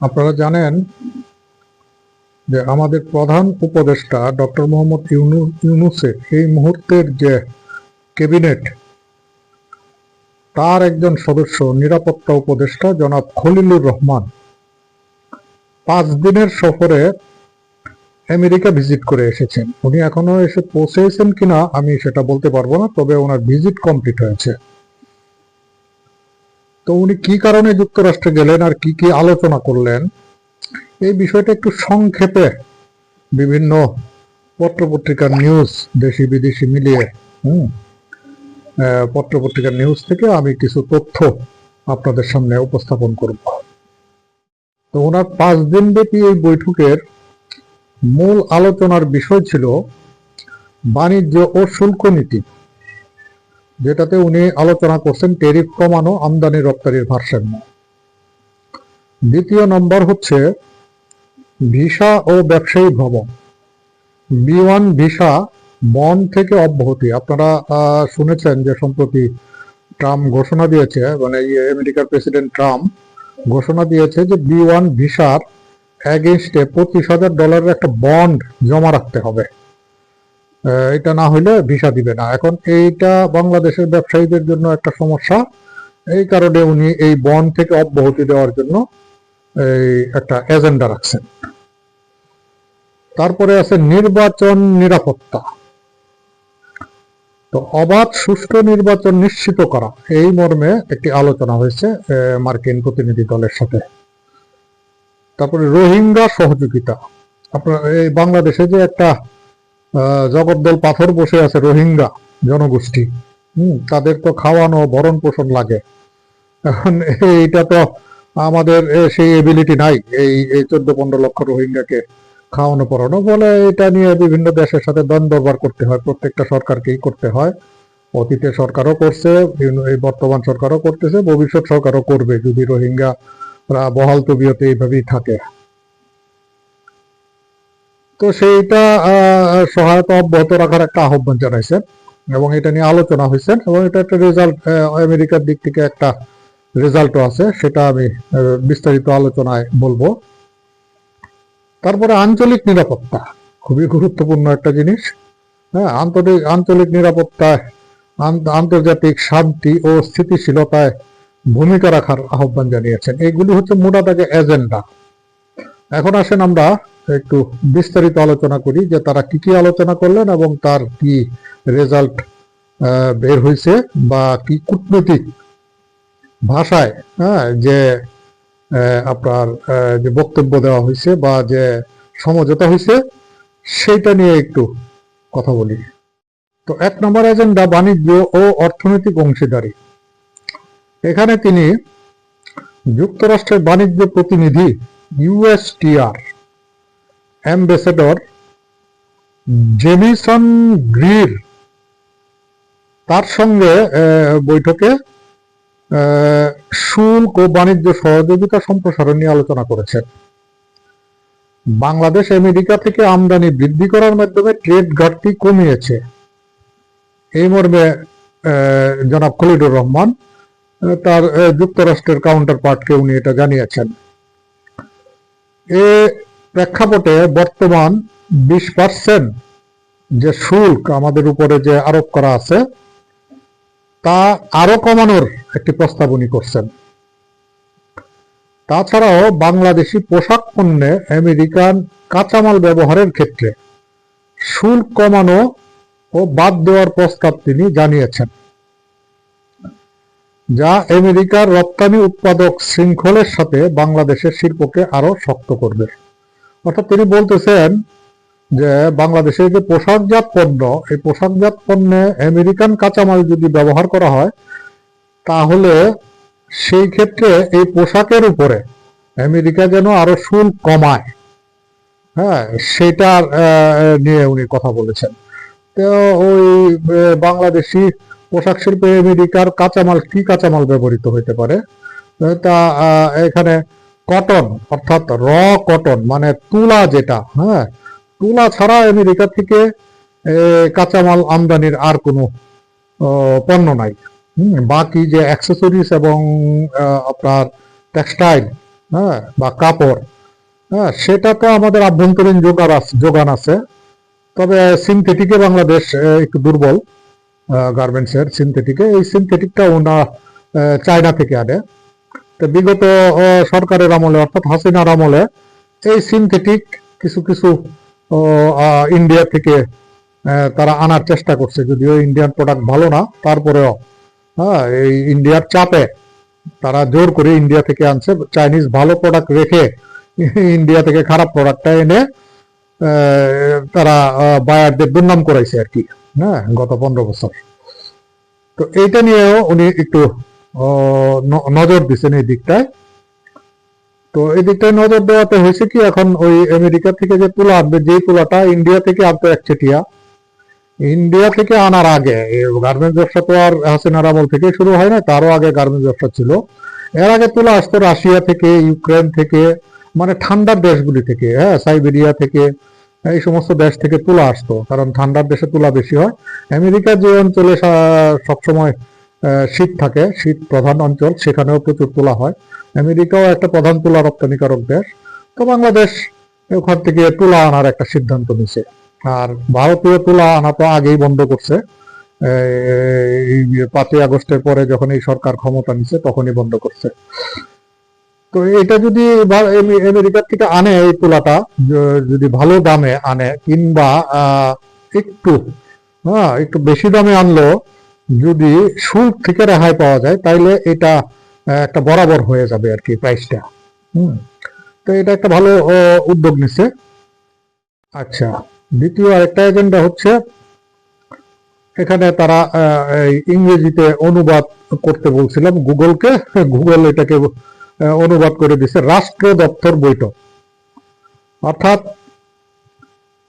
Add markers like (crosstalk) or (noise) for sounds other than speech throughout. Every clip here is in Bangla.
আপনারা জানেন যে আমাদের প্রধান উপদেষ্টা ডক্টর মোহাম্মদ ইউনু, ইউনুসের এই মুহূর্তের যে ক্যাবিনেট, তার একজন সদস্য, নিরাপত্তা উপদেষ্টা জনাব খলিলুর রহমান, পাঁচ দিনের সফরে আমেরিকা ভিজিট করে এসেছেন। উনি এখনও এসে পৌঁছেছেন কিনা আমি সেটা বলতে পারব না, তবে ওনার ভিজিট কমপ্লিট হয়েছে। তো উনি কি কারণে যুক্তরাষ্ট্রে গেলেন আর কি কি আলোচনা করলেন, এই বিষয়টা একটু সংক্ষেপে বিভিন্ন পত্রপত্রিকার নিউজ দেশি বিদেশি মিলিয়ে, হুম? পত্রপত্রিকার নিউজ থেকে আমি কিছু তথ্য আপনাদের সামনে উপস্থাপন করব। তো ওনার পাঁচ দিন ব্যাপী এই বৈঠকের মূল আলোচনার বিষয় ছিল বাণিজ্য ও শুল্ক নীতি। যেটাতে উনি আলোচনা করছেন টেরিফ কমানো আমদানি রপ্তানির ভারসাম্য। দ্বিতীয় নম্বর হচ্ছে ভিসা ও ব্যবসায়ী ভ্রমণ বি ওয়ান ভিসা বন্ড থেকে অব্যাহতি। আপনারা শুনেছেন যে সম্প্রতি ট্রাম্প ঘোষণা দিয়েছে মানে ইয়ে আমেরিকার প্রেসিডেন্ট ট্রাম্প ঘোষণা দিয়েছে যে বি ওয়ান ভিসার অ্যাগেনস্টে পঁচিশ হাজার ডলারের একটা বন্ড জমা রাখতে হবে। এটা না হলে ভিসা দিবে না। এখন এইটা বাংলাদেশের ব্যবসায়ীদের জন্য একটা সমস্যা। এই কারণে উনি এই বন্ড থেকে অব্যাহতি দেওয়ার জন্য এই একটা এজেন্ডা রাখছেন। তারপরে আছে নির্বাচন নিরাপত্তা। তো অবাধ, সুষ্ঠু নির্বাচন নিশ্চিত করা, এই মর্মে একটি আলোচনা হয়েছে মার্কিন প্রতিনিধি দলের সাথে। তারপরে রোহিঙ্গা সহযোগিতা। আপনার এই বাংলাদেশে যে একটা জগদ্দল পাথর বসে আছে, রোহিঙ্গা জনগোষ্ঠী। হম, তাদের তো খাওয়ানো ভরণ পোষণ লাগে। এখন এইটা তো আমাদের সেই এবিলিটি নাই, এই এই চোদ্দ পনেরো লক্ষ রোহিঙ্গাকে খাওয়ানো, পড়ানো। বলে এটা নিয়ে বিভিন্ন দেশের সাথে দ্বন্দ্ব দরবার করতে হয়, প্রত্যেকটা সরকারকেই করতে হয়। অতীতে সরকারও করছে, এই বর্তমান সরকারও করতেছে, ভবিষ্যৎ সরকারও করবে। যদি রোহিঙ্গা বহাল তবিয়তে এইভাবেই থাকে। তো সেইটা সহায়তা অব্যাহত রাখার একটা আহ্বান জানাইছেন এবং এটা নিয়ে আলোচনা হয়েছে এবং এটা একটা রেজাল্ট আমেরিকার দিক থেকে একটা রেজাল্টও আছে, সেটা আমি বিস্তারিত আলোচনায় বলব। তারপরে আঞ্চলিক নিরাপত্তা, খুবই গুরুত্বপূর্ণ একটা জিনিস। হ্যাঁ আন্তরিক, আঞ্চলিক নিরাপত্তায় আন্তর্জাতিক শান্তি ও স্থিতিশীলতায় ভূমিকা রাখার আহ্বান জানিয়েছেন। এগুলি হচ্ছে মোটাটাকে এজেন্ডা। এখন আসেন আমরা একটু বিস্তারিত আলোচনা করি যে তারা কি কি আলোচনা করলেন এবং তার কি রেজাল্ট বের হয়েছে বা কি কূটনৈতিক ভাষায় হ্যাঁ যে আপনার যে বক্তব্য দেওয়া হয়েছে বা যে সমঝোতা হয়েছে সেইটা নিয়ে একটু কথা বলি। তো এক নম্বর এজেন্ডা বাণিজ্য ও অর্থনৈতিক অংশীদারি। এখানে তিনি যুক্তরাষ্ট্রের বাণিজ্য প্রতিনিধি ইউএসটিআর অ্যাম্বাসেডর জেমিসন গ্রির তার সঙ্গে বৈঠকে শুল্ক ও বাণিজ্য সহযোগিতা সম্প্রসারণ নিয়ে আলোচনা করেছেন। বাংলাদেশ, আমেরিকা থেকে আমদানি বৃদ্ধি করার মাধ্যমে ট্রেড ঘাটতি কমিয়েছে। এই মর্মে জনাব খলিলুর রহমান তার যুক্তরাষ্ট্রের কাউন্টার পার্টকে উনি এটা জানিয়েছেন। এ প্রেক্ষাপটে বর্তমান বিশ পার্সেন্ট যে শুল্ক আমাদের উপরে যে আরোপ করা আছে, তা আরও কমানোর একটি প্রস্তাব উনি করছেন। তাছাড়াও বাংলাদেশি পোশাক পণ্যে আমেরিকান কাঁচামাল ব্যবহারের ক্ষেত্রে শুল্ক কমানো ও বাদ দেওয়ার প্রস্তাব তিনি জানিয়েছেন। যা আমেরিকার রপ্তানি উৎপাদক শৃঙ্খলের সাথে বাংলাদেশের শিল্পকে আরও শক্ত করবে। অর্থাৎ তিনি বলতেছেন যে, বাংলাদেশে যে পোশাকজাত পণ্য, এই পোশাকজাত পণ্যে আমেরিকান কাঁচামাল যদি ব্যবহার করা হয়, তাহলে সেই ক্ষেত্রে এই পোশাকের উপরে আমেরিকা যেন আরও শুল্ক কমায়। হ্যাঁ সেটার নিয়ে উনি কথা বলেছেন। তো ওই বাংলাদেশি পোশাক শিল্পে আমেরিকার কাঁচামাল কি কাঁচামাল ব্যবহৃত হইতে পারে? তা এখানে কটন, অর্থাৎ র কটন মানে তুলা যেটা হ্যাঁ? তুলা ছাড়া আমেরিকা থেকে কাঁচামাল আমদানির আর কোনো পণ্য নাই। বাকি যে অ্যাক্সেসরিজ এবং আপনার টেক্সটাইল হ্যাঁ বা কাপড় হ্যাঁ সেটা তো আমাদের আভ্যন্তরীণ যোগান আছে যোগান আছে। তবে, সিনথেটিকে বাংলাদেশ একটু দুর্বল। গার্মেন্টস এর সিনথেটিকে এই সিনথেটিকটা ওনা চায়না থেকে আনে। তো বিগত সরকারের আমলে, অর্থাৎ হাসিনার আমলে, এই সিনথেটিক কিছু কিছু ইন্ডিয়া থেকে তারা আনার চেষ্টা করছে। যদিও ইন্ডিয়ান প্রোডাক্ট ভালো না, তারপরেও হ্যাঁ এই ইন্ডিয়ার চাপে তারা জোর করে ইন্ডিয়া থেকে আনছে। চাইনিজ ভালো প্রোডাক্ট রেখে ইন্ডিয়া থেকে খারাপ প্রোডাক্টটা এনে তারা বায়ারদের দুর্নাম করাইছে আর কি। হ্যাঁ গত পনেরো বছর। তো এইটা নিয়েও উনি একটু নজর দিচ্ছেন এই দিকটায়। তো এই দিকটায় নজর দেওয়াতে হয়েছে কি, এখন ওই আমেরিকা থেকে যে তুলা আনবে যে তুলাটা ইন্ডিয়া থেকে আনতো একচেটিয়া ইন্ডিয়া থেকে আনার আগে গার্মেন্টস ব্যবসা তো আর হাসিনার আমল থেকে শুরু হয় না তারও আগে গার্মেন্টস ব্যবসা ছিল। এর আগে তুলা আসতো রাশিয়া থেকে, ইউক্রেন থেকে মানে ঠান্ডার দেশগুলি থেকে হ্যাঁ সাইবেরিয়া থেকে এই সমস্ত দেশ থেকে তুলা আসতো, কারণ ঠান্ডার দেশে তুলা বেশি হয়। আমেরিকার যে অঞ্চলে সবসময় শীত থাকে, শীত প্রধান অঞ্চল, সেখানেও প্রচুর তুলা হয়। আমেরিকাও একটা প্রধান তুলা রপ্তানিকারক দেশ। তো বাংলাদেশ ওখান থেকে তুলা আনার একটা সিদ্ধান্ত নিছে। আর ভারতীয় তুলা আনা তো আগেই বন্ধ করছে। পাঁচই আগস্টের পরে যখন এই সরকার ক্ষমতা নিছে, তখনই বন্ধ করছে। তো এটা যদি আমেরিকার থেকে আনে এই তুলাটা যদি ভালো দামে আনে, কিংবা একটু হ্যাঁ একটু বেশি দামে আনলো, যদি শুল্ক থেকে রেহাই পাওয়া যায়, তাইলে এটা একটা বরাবর হয়ে যাবে আর কি প্রাইসটা হুম, তো এটা একটা ভালো উদ্যোগ নিছে। আচ্ছা দ্বিতীয় আরেকটা এজেন্ডা হচ্ছে, এখানে তারা ইংরেজিতে অনুবাদ করতে বলছিলাম গুগলকে। গুগল এটাকে অনুবাদ করে দিছে, রাষ্ট্র দপ্তর বৈঠক। অর্থাৎ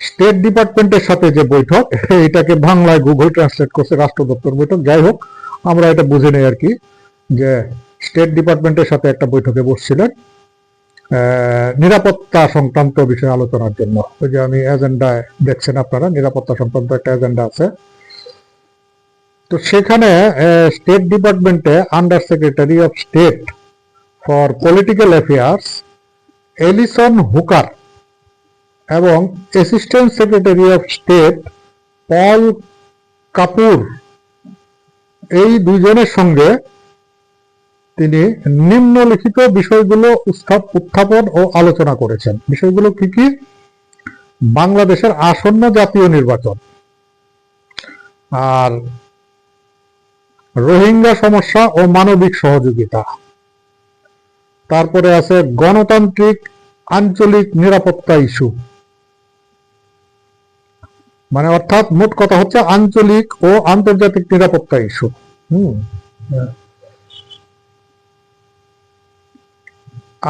স্টেট ডিপার্টমেন্টের সাথে যে বৈঠক, (laughs) এটাকে বাংলায় গুগল ট্রান্সলেট করছে রাষ্ট্র দপ্তর বৈঠক। যাই হোক, আমরা এটা বুঝে নেই আর কি, যে স্টেট ডিপার্টমেন্টের সাথে একটা বৈঠকে বসছিলেন। নিরাপত্তা সংক্রান্ত বিষয়ে আলোচনার জন্য। ওই যে আমি এজেন্ডায়, দেখছেন আপনারা, নিরাপত্তা সংক্রান্ত একটা এজেন্ডা আছে। তো সেখানে স্টেট ডিপার্টমেন্টে under secretary of state for political affairs Alison Hooker এবং assistant secretary of state Paul Kapur এই দুইজনের সঙ্গে তিনি নিম্নলিখিত বিষয়গুলো উত্থাপন ও আলোচনা করেছেন। বিষয়গুলো কি কি? বাংলাদেশের আসন্ন জাতীয় নির্বাচন। আর রোহিঙ্গা সমস্যা ও মানবিক সহযোগিতা। তারপরে আছে গণতান্ত্রিক আঞ্চলিক নিরাপত্তা ইস্যু। মানে অর্থাৎ মোট কথা হচ্ছে আঞ্চলিক ও আন্তর্জাতিক নিরাপত্তা ইস্যু।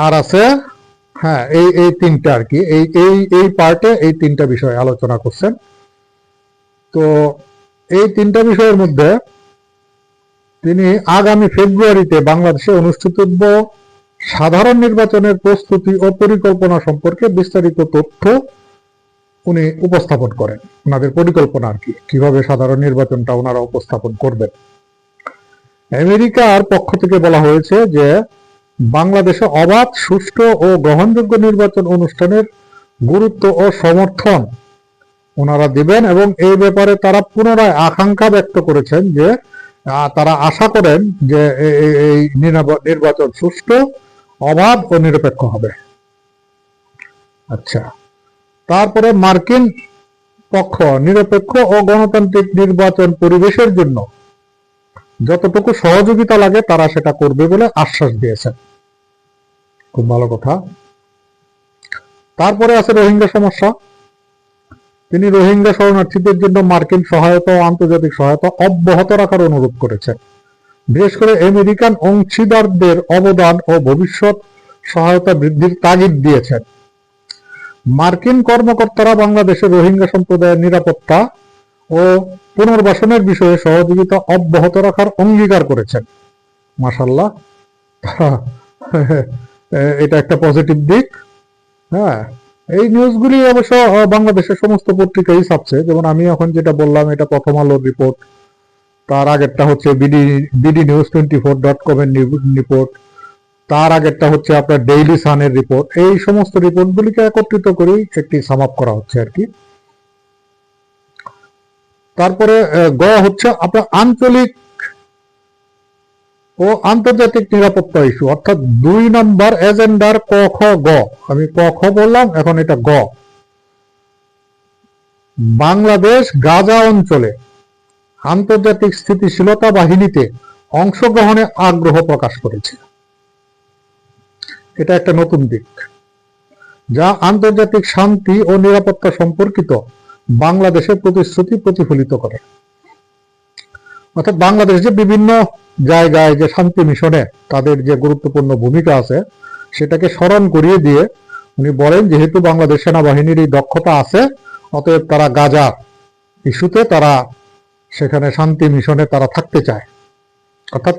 আর আছে হ্যাঁ এই এই তিনটা আর কি। এই এই এই পার্টে এই তিনটা বিষয় আলোচনা করছেন। তো এই তিনটা বিষয়ের মধ্যে তিনি আগামী ফেব্রুয়ারিতে বাংলাদেশে অনুষ্ঠিতব্য সাধারণ নির্বাচনের প্রস্তুতি ও পরিকল্পনা সম্পর্কে বিস্তারিত তথ্য উনি উপস্থাপন করেন। ওনাদের পরিকল্পনা আর কি, কীভাবে সাধারণ নির্বাচনটা ওনারা উপস্থাপন করবেন। আমেরিকার পক্ষ থেকে বলা হয়েছে যে, বাংলাদেশে অবাধ, সুষ্ঠু ও গ্রহণযোগ্য নির্বাচন অনুষ্ঠানের গুরুত্ব ও সমর্থন ওনারা দিবেন এবং এই ব্যাপারে তারা পুনরায় আকাঙ্ক্ষা ব্যক্ত করেছেন যে তারা আশা করেন যে এই নির্বাচন সুষ্ঠু অবাধ ও নিরপেক্ষ হবে। আচ্ছা তারপরে মার্কিন পক্ষ, নিরপেক্ষ ও গণতান্ত্রিক নির্বাচন পরিবেশের জন্য যতটুকু সহযোগিতা লাগে, তারা সেটা করবে বলে আশ্বাস দিয়েছেন। খুব ভালো কথা। তারপরে আছে রোহিঙ্গা সমস্যা। তিনি রোহিঙ্গা শরণার্থীদের জন্য মার্কিন সহায়তা ও আন্তর্জাতিক সহায়তা অব্যাহত রাখার অনুরোধ করেছেন। বিশেষ করে আমেরিকান অংশীদারদের অবদান ও ভবিষ্যৎ সহায়তা বৃদ্ধির তাগিদ দিয়েছেন। মার্কিন কর্মকর্তারা বাংলাদেশের রোহিঙ্গা সম্প্রদায়ের নিরাপত্তা ও পুনর্বাসনের বিষয়ে সহযোগিতা অব্যাহত রাখার অঙ্গীকার করেছেন। মাসাল্লাহ এটা একটা পজিটিভ দিক। হ্যাঁ এই নিউজগুলি অবশ্য বাংলাদেশের সমস্ত পত্রিকাই ছাপছে। যেমন আমি এখন যেটা বললাম, এটা প্রথম আলোর রিপোর্ট। তার আগেরটা হচ্ছে BD BD news twenty four dot com এর রিপোর্ট তার আগেরটা হচ্ছে আপনার ডেইলি সানের রিপোর্ট এই সমস্ত রিপোর্টগুলিকে একত্রিত করেই একটি সাম আপ করা হচ্ছে আর কি। তারপরে গ হচ্ছে আপনার আঞ্চলিক ও আন্তর্জাতিক নিরাপত্তা ইস্যু অর্থাৎ দুই নম্বর এজেন্ডার ক, খ, গ। আমি ক, খ বললাম, এখন এটা গ। বাংলাদেশ, গাজা অঞ্চলে আন্তর্জাতিক স্থিতিশীলতা বাহিনীতে অংশগ্রহণে আগ্রহ প্রকাশ করেছে। এটা একটা নতুন দিক, যা আন্তর্জাতিক শান্তি ও নিরাপত্তা সম্পর্কিত বাংলাদেশের প্রতিশ্রুতি প্রতিফলিত করে। অর্থাৎ বাংলাদেশ যে বিভিন্ন জায়গায় যে শান্তি মিশনে তাদের যে গুরুত্বপূর্ণ ভূমিকা আছে, সেটাকে স্মরণ করিয়ে দিয়ে উনি বলেন, যেহেতু বাংলাদেশ সেনাবাহিনীর এই দক্ষতা আছে, অতএব তারা গাজা ইস্যুতে তারা সেখানে শান্তি মিশনে তারা থাকতে চায়। অর্থাৎ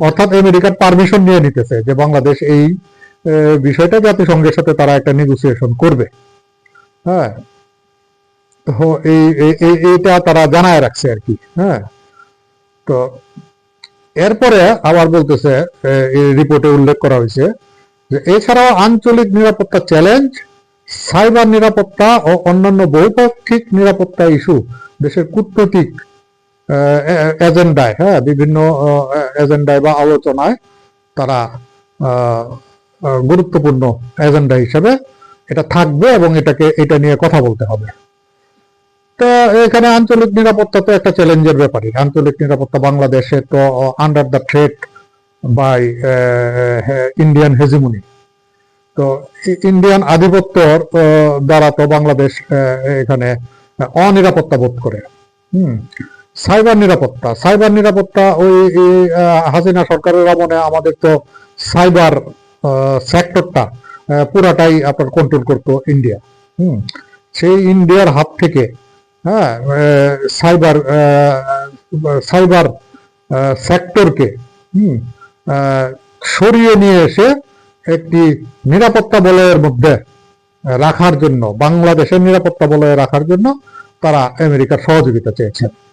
অর্থাৎ আমেরিকার পারমিশন নিয়ে নিতেছে যে বাংলাদেশ এই বিষয়টা জাতিসংঘের সাথে তারা একটা নেগোসিয়েশন করবে। হ্যাঁ? তো এই, এই- এই- এইটা তারা জানায় রাখছে আর কি। হ্যাঁ? তো এরপরে আবার বলতেছে রিপোর্টে উল্লেখ করা হয়েছে যে এছাড়াও আঞ্চলিক নিরাপত্তা চ্যালেঞ্জ সাইবার নিরাপত্তা ও অন্যান্য বহুপাক্ষিক নিরাপত্তা ইস্যু দেশের কূটনৈতিক এজেন্ডায় হ্যাঁ বিভিন্ন এজেন্ডায় বা আলোচনায় তারা গুরুত্বপূর্ণ এজেন্ডা হিসেবে এটা থাকবে এবং এটাকে, এটা নিয়ে কথা বলতে হবে। তো এখানে আঞ্চলিক নিরাপত্তা তো একটা চ্যালেঞ্জের ব্যাপারই। আঞ্চলিক নিরাপত্তা বাংলাদেশে তো under the threat by Indian hegemony তো ইন্ডিয়ান আধিপত্যর দ্বারা তো বাংলাদেশ এখানে অনিরাপত্তা বোধ করে। হুম। সাইবার নিরাপত্তা সাইবার নিরাপত্তা ওই হাসিনা সরকারের আমলে আমাদের তো সাইবার সেক্টরটা পুরাটাই আপনার কন্ট্রোল করতো ইন্ডিয়া হুম? সেই ইন্ডিয়ার হাত থেকে হ্যাঁ সাইবার সাইবার সেক্টরকে হুম সরিয়ে নিয়ে এসে একটি নিরাপত্তা বলয়ের মধ্যে রাখার জন্য বাংলাদেশের নিরাপত্তা বলয়ে রাখার জন্য তারা আমেরিকার সহযোগিতা চেয়েছেন আহ,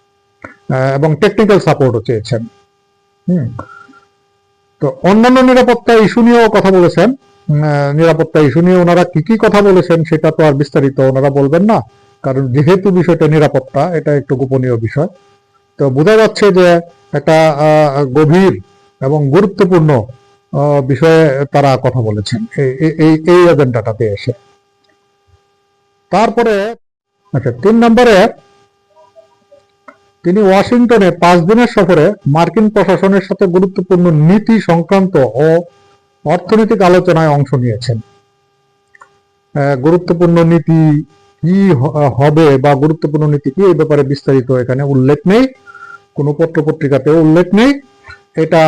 এবং টেকনিক্যাল সাপোর্টও চেয়েছেন। হুম। তো অন্যান্য নিরাপত্তা ইস্যু নিয়েও কথা বলেছেন। নিরাপত্তা ইস্যু নিয়ে ওনারা কি কি কথা বলেছেন সেটা তো আর বিস্তারিত ওনারা বলবেন না, কারণ যেহেতু বিষয়টা নিরাপত্তা, এটা একটু গোপনীয় বিষয়। তো বোঝা যাচ্ছে যে একটা গভীর এবং গুরুত্বপূর্ণ বিষয়ে তারা কথা বলেছেন। এই এই এজেন্ডাটাতে এসে। তারপরে আচ্ছা তিন নম্বরে তিনি ওয়াশিংটনে পাঁচ দিনের সফরে মার্কিন প্রশাসনের সাথে গুরুত্বপূর্ণ নীতি সংক্রান্ত ও অর্থনৈতিক আলোচনায় অংশ নিয়েছেন। গুরুত্বপূর্ণ নীতি কি হবে বা গুরুত্বপূর্ণ নীতি কি এই ব্যাপারে বিস্তারিত এখানে উল্লেখ নেই। কোনো পত্র পত্রিকাতেও উল্লেখ নেই। এটা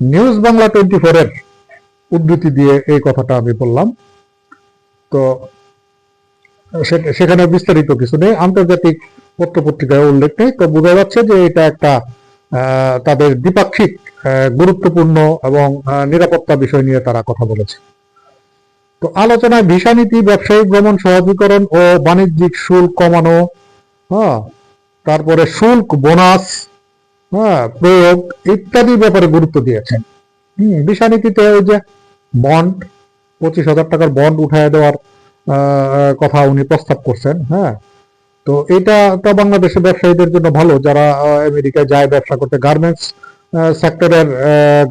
নিউজ বাংলা টোয়েন্টি এর উদ্ধৃতি দিয়ে এই কথাটা আমি বললাম। তো সেখানে বিস্তারিত কিছু নেই। আন্তর্জাতিক পত্র পত্রিকায় উল্লেখ নেই, তো বোঝা যাচ্ছে যে এটা একটা তাদের দ্বিপাক্ষিক গুরুত্বপূর্ণ এবং নিরাপত্তা বিষয় নিয়ে তারা কথা বলেছে। তো আলোচনায় ভিসা নীতি, ব্যবসায়িক ভ্রমণ, সহজীকরণ ও বাণিজ্যিক শুল্ক কমানো হ্যাঁ তারপরে শুল্ক বোনাস হ্যাঁ প্রয়োগ ইত্যাদি ব্যাপারে গুরুত্ব দিয়েছেন। হম, ভিসা নীতিতে ওই যে বন্ড, পঁচিশ হাজার টাকার বন্ড উঠায় দেওয়ার কথা উনি প্রস্তাব করছেন হ্যাঁ তো এটা তো বাংলাদেশের ব্যবসায়ীদের জন্য ভালো, যারা আমেরিকায় যায় ব্যবসা করতে। গার্মেন্টস সেক্টরের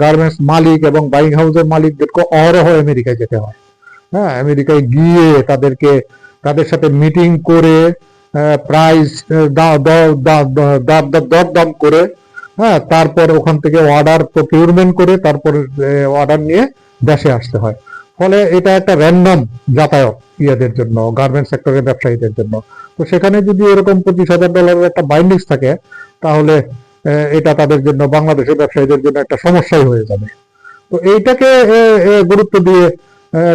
গার্মেন্টস মালিক এবং বাইং হাউসের মালিকদেরকে অহরহ আমেরিকায় যেতে হয়। হ্যাঁ আমেরিকায় গিয়ে তাদেরকে, তাদের সাথে মিটিং করে প্রাইস দরদাম করে হ্যাঁ তারপর ওখান থেকে অর্ডার প্রকিউরমেন্ট করে, তারপর অর্ডার নিয়ে দেশে আসতে হয়। ফলে এটা একটা র্যান্ডম যাতায়াত। ইয়েদের জন্য গার্মেন্ট সেক্টরের ব্যবসায়ীদের জন্য। তো সেখানে যদি এরকম পঁচিশ হাজার ডলারের একটা বাইন্ডিংস থাকে, তাহলে এটা তাদের জন্য, বাংলাদেশের ব্যবসায়ীদের জন্য একটা সমস্যাই হয়ে যাবে। তো এইটাকে গুরুত্ব দিয়ে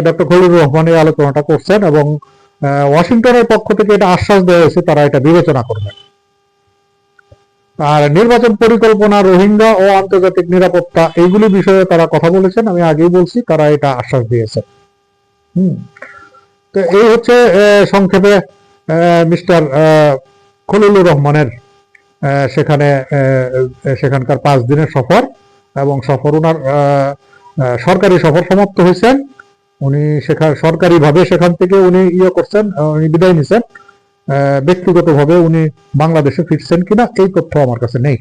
ডক্টর খলিলুর রহমান এই আলোচনাটা করছেন এবং ওয়াশিংটনের পক্ষ থেকে এটা আশ্বাস দেওয়া হয়েছে, তারা এটা বিবেচনা করবেন। আর নির্বাচন পরিকল্পনা, রোহিঙ্গা ও আন্তর্জাতিক নিরাপত্তা, এইগুলি বিষয়ে তারা কথা বলেছেন, আমি আগেই বলছি, তারা এটা আশ্বাস দিয়েছে হুম। তো এই হচ্ছে সংক্ষেপে মিস্টার খলিলুর রহমানের সেখানে সেখানকার পাঁচ দিনের সফর এবং সফর ওনার সরকারি সফর সমাপ্ত হয়েছেন। উনি সেখানে, সরকারিভাবে সেখান থেকে উনি ইয়ে করছেন উনি বিদায় নিছেন। ব্যক্তিগত ভাবে উনি বাংলাদেশে ফিরছেন কিনা এই তথ্য আমার কাছে নেই।